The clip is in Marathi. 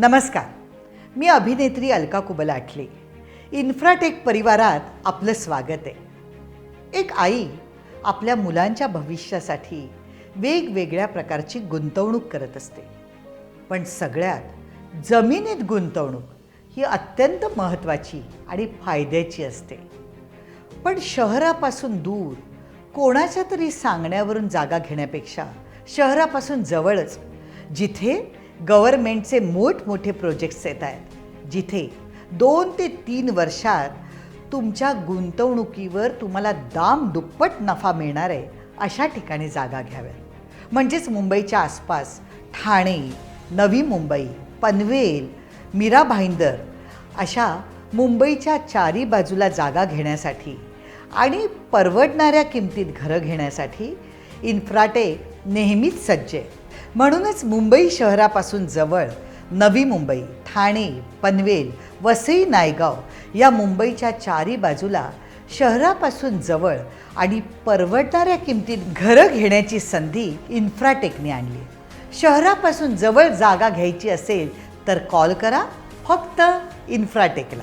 नमस्कार. मी अभिनेत्री अलका कुबल आठले इन्फ्राटेक परिवारात आपलं स्वागत आहे. एक आई आपल्या मुलांच्या भविष्यासाठी वेगवेगळ्या प्रकारची गुंतवणूक करत असते. पण सगळ्यात जमिनीत गुंतवणूक ही अत्यंत महत्त्वाची आणि फायद्याची असते. पण शहरापासून दूर कोणाच्या तरी सांगण्यावरून जागा घेण्यापेक्षा शहरापासून जवळच जिथे गव्हर्मेंटचे मोठमोठे प्रोजेक्ट्स येत आहेत जिथे दोन ते तीन वर्षात तुमच्या गुंतवणुकीवर तुम्हाला दाम दुप्पट नफा मिळणार आहे अशा ठिकाणी जागा घ्याव्यात. म्हणजेच मुंबईच्या आसपास ठाणे नवी मुंबई पनवेल मीरा भाईंदर अशा मुंबईच्या चारी बाजूला जागा घेण्यासाठी आणि परवडणाऱ्या किमतीत घरं घेण्यासाठी इन्फ्राटेक नेहमीच सज्ज आहे. म्हणूनच मुंबई शहरापासून जवळ नवी मुंबई ठाणे पनवेल वसई नायगाव या मुंबईच्या चारी बाजूला शहरापासून जवळ आणि परवडणाऱ्या किमतीत घरं घेण्याची संधी इन्फ्राटेकने आणली. शहरापासून जवळ जागा घ्यायची असेल तर कॉल करा फक्त इन्फ्राटेकला.